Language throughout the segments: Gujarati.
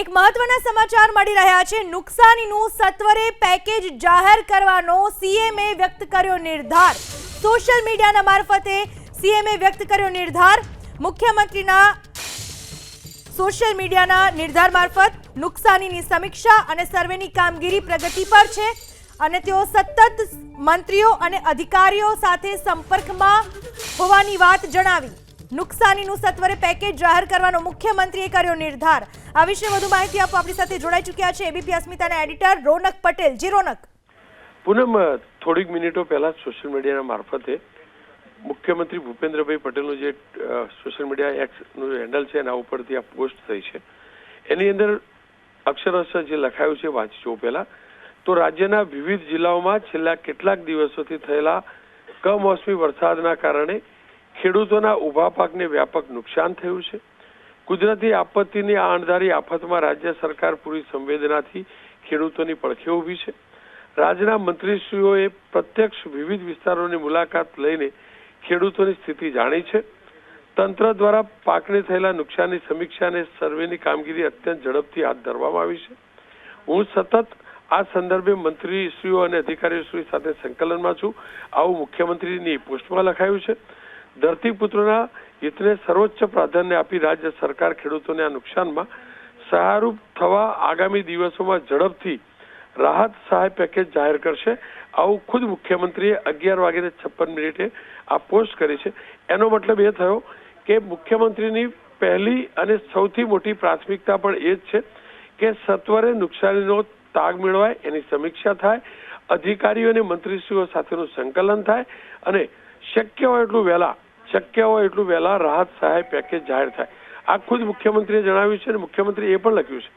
એક મહત્વના સમાચાર મળી રહ્યા છે. નુકસાનીનું સત્વરે પેકેજ જાહેર કરવાનો સીએમએ વ્યક્ત કર્યો નિર્ધાર. સોશિયલ મીડિયાના મારફતે સીએમએ વ્યક્ત કર્યો નિર્ધાર. મુખ્યમંત્રીના સોશિયલ મીડિયાના નિર્ધાર મારફત નુકસાનીની સમીક્ષા અને સર્વેની કામગીરી પ્રગતિ પર છે અને તેઓ સતત મંત્રીઓ અને અધિકારીઓ સાથે સંપર્કમાં હોવાની વાત જણાવી. નુકસાનીનું સત્વરે પેકેજ જાહેર કરવાનો મુખ્યમંત્રીએ કર્યો નિર્ધાર. આ વિશે વધુ માહિતી આપવા આપણી સાથે જોડાઈ ચૂક્યા છે એબીપી અસ્મિતાના એડિટર રોનક પટેલ. જી રોનક. પૂનમ, થોડીક મિનિટો પહેલા સોશિયલ મીડિયાના મારફતે મુખ્યમંત્રી ભૂપેન્દ્રભાઈ પટેલનું જે સોશિયલ મીડિયા એક્સનું હેન્ડલ છે એના ઉપરથી આ પોસ્ટ થઈ છે. એની અંદર અક્ષરશ જે લખાયું છે, વાંચજો પહેલા. તો રાજ્યના વિવિધ જિલ્લાઓમાં છેલ્લા કેટલાક દિવસોથી થયેલા કમોસમી વરસાદના કારણે ખેડૂતોના ઊભા પાકને વ્યાપક નુકસાન થયું છે. કુદરતી આપત્તિની આ અણધારી આફતમાં રાજ્ય સરકાર પૂરી સંવેદનાથી ખેડૂતોની પડખે ઊભી છે. રાજ્યના મંત્રીશ્રીઓએ પ્રત્યક્ષ વિવિધ વિસ્તારોની મુલાકાત લઈને ખેડૂતોની સ્થિતિ જાણી છે. તંત્ર દ્વારા પાકને થયેલા નુકસાનની સમીક્ષા અને સર્વેની કામગીરી અત્યંત ઝડપથી હાથ ધરવામાં આવી છે. હું સતત આ સંદર્ભે મંત્રીશ્રીઓ અને અધિકારીશ્રી સાથે સંકલનમાં છું. આવું મુખ્યમંત્રીની પોસ્ટમાં લખાયું છે. ધરતીપુત્રોના હિતને સર્વોચ્ચ પ્રાધાન્ય આપી રાજ્ય સરકાર ખેડૂતોને આ નુકસાનમાં સહાયરૂપ થવા આગામી દિવસોમાં ઝડપથી રાહત સહાય પેકેજ જાહેર કરશે. આવું ખુદ મુખ્યમંત્રીએ અગિયાર વાગ્યે છપ્પન મિનિટે આ પોસ્ટ કરી છે. એનો મતલબ એ થયો કે મુખ્યમંત્રીની પહેલી અને સૌથી મોટી પ્રાથમિકતા પણ એ જ છે કે સત્વરે નુકસાનીનો તાગ મેળવાય, એની સમીક્ષા થાય, અધિકારીઓ અને મંત્રીશ્રીઓ સાથેનું સંકલન થાય અને શક્ય હોય એટલું વહેલા શક્ય હોય એટલું વહેલા રાહત સહાય પેકેજ જાહેર થાય. આ ખુદ મુખ્યમંત્રીએ જણાવ્યું છે અને મુખ્યમંત્રીએ એ પણ લખ્યું છે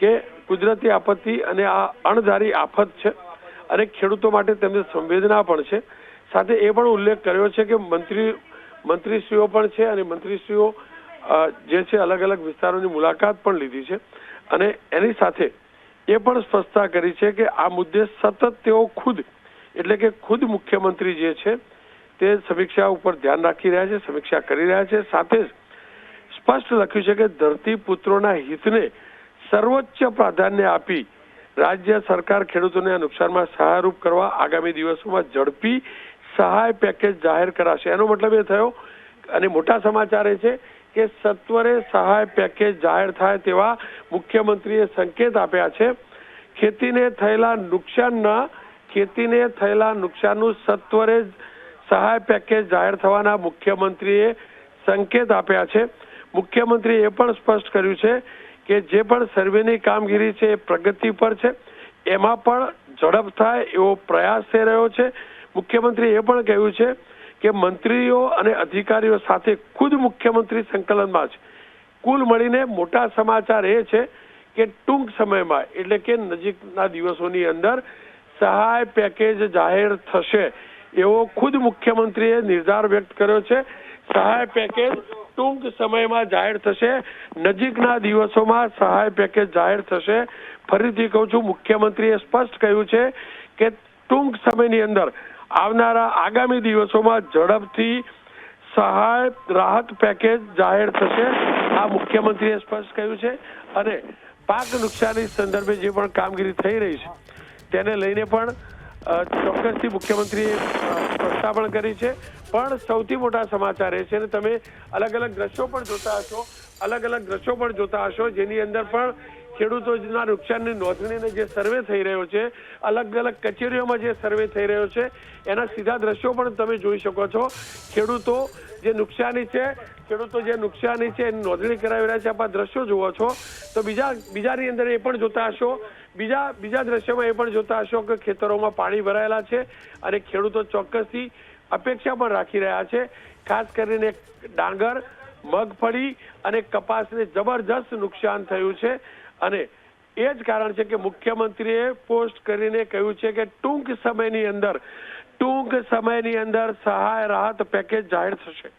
કે કુદરતી આપત્તિ અને આ અણધારી આફત છે અને ખેડૂતો માટે તેમને સંવેદના પણ છે. સાથે એ પણ ઉલ્લેખ કર્યો છે કે મંત્રી, મંત્રીશ્રીઓ પણ છે અને મંત્રીશ્રીઓ જે છે અલગ અલગ વિસ્તારોની મુલાકાત પણ લીધી છે. અને એની સાથે એ પણ સ્પષ્ટતા કરી છે કે આ મુદ્દે સતત તેઓ ખુદ, એટલે કે ખુદ મુખ્યમંત્રી જે છે તે સમીક્ષા ઉપર ધ્યાન રાખી રહ્યા છે, સમીક્ષા કરી રહ્યા છે. સાથે જ સ્પષ્ટ લખ્યું છે કે ધરતીપુત્રોના હિતને સર્વોચ્ચ પ્રાધાન્ય આપી રાજ્ય સરકાર ખેડૂતોને આ નુકસાનમાં સહાયરૂપ કરવા આગામી દિવસોમાં ઝડપી સહાય પેકેજ જાહેર કરાશે. એનો મતલબ એ થયો અને મોટા સમાચાર એ છે કે સત્વરે સહાય પેકેજ જાહેર થાય તેવા મુખ્યમંત્રીએ સંકેત આપ્યા છે. ખેતીને થયેલા નુકસાનના ખેતીને થયેલા નુકસાનનું સત્વરે સહાય પેકેજ જાહેર થવાના મુખ્યમંત્રીએ સંકેત આપ્યા છે. મુખ્યમંત્રીએ એ પણ સ્પષ્ટ કર્યું છે કે જે પણ સર્વેની કામગીરી છે એ પ્રગતિ પર છે. એમાં પણ ઝડપ થાય એવો પ્રયાસ થઈ રહ્યો છે. મુખ્યમંત્રીએ એ પણ કહ્યું છે કે મંત્રીઓ અને અધિકારીઓ સાથે ખુદ મુખ્યમંત્રી સંકલનમાં છે. કુલ મળીને મોટા સમાચાર એ છે કે ટૂંક સમયમાં, એટલે કે નજીકના દિવસોની અંદર, સહાય પેકેજ જાહેર થશે. એવો ખુદ મુખ્યમંત્રીએ નિર્ધાર વ્યક્ત કર્યો છે. સહાય પેકેજ ટૂંક સમયમાં જાહેર થશે. નજીકના દિવસોમાં સહાય પેકેજ જાહેર થશે. ફરીથી કહું છું, મુખ્યમંત્રીએ સ્પષ્ટ કહ્યું છે કે ટૂંક સમયની અંદર આવનારા આગામી દિવસોમાં ઝડપથી સહાય રાહત પેકેજ જાહેર થશે. આ મુખ્યમંત્રીએ સ્પષ્ટ કહ્યું છે અને પાક નુકસાની સંદર્ભે જે પણ કામગીરી થઈ રહી છે, તેને લઈને પણ ચોક્કસથી મુખ્યમંત્રીએ સ્પષ્ટતા પણ કરી છે. પણ સૌથી મોટા સમાચાર એ છે અને તમે અલગ અલગ દ્રશ્યો પણ જોતા હશો અલગ અલગ દ્રશ્યો પણ જોતા હશો, જેની અંદર પણ ખેડૂતોના નુકસાનની નોંધણીને જે સર્વે થઈ રહ્યો છે અલગ અલગ કચેરીઓમાં જે સર્વે થઈ રહ્યો છે, એના સીધા દ્રશ્યો પણ તમે જોઈ શકો છો. ખેડૂતો જે નુકસાની છે, ખેડૂતો જે નુકસાની છે, એની નોંધણી કરાવી રહ્યા છે. આપ દ્રશ્યો જુઓ છો. તો બીજા, બીજાની અંદર એ પણ જોતા હશો બીજા બીજા દ્રશ્યમાં એ પણ જોતા હશો કે ખેતરોમાં પાણી ભરાયેલા છે અને ખેડૂતો ચોક્કસથી અપેક્ષા પણ રાખી રહ્યા છે. ખાસ કરીને ડાંગર, મગફળી અને કપાસને જબરજસ્ત નુકસાન થયું છે. અને એ જ કારણ છે કે મુખ્યમંત્રીએ પોસ્ટ કરીને કહ્યું છે કે ટૂંક સમયની અંદર, ટૂંક સમયની અંદર સહાય રાહત પેકેજ જાહેર થશે.